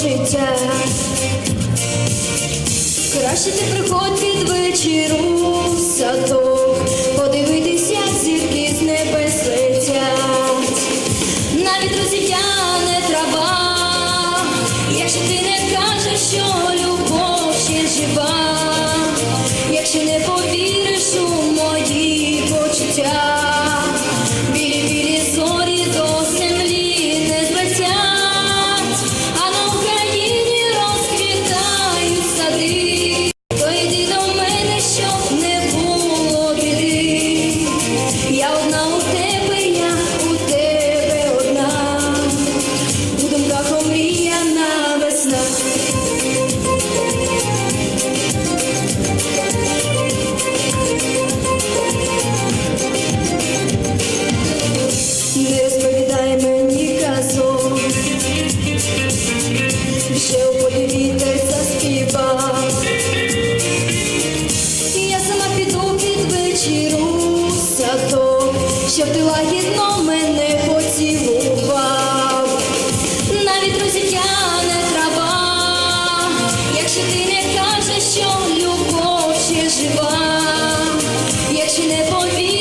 життя. Краще ти приходь від вечіру в саду. поцілував, навіть розітяне трава, якщо ти не кажеш, що любов ще жива, якщо не повіриш.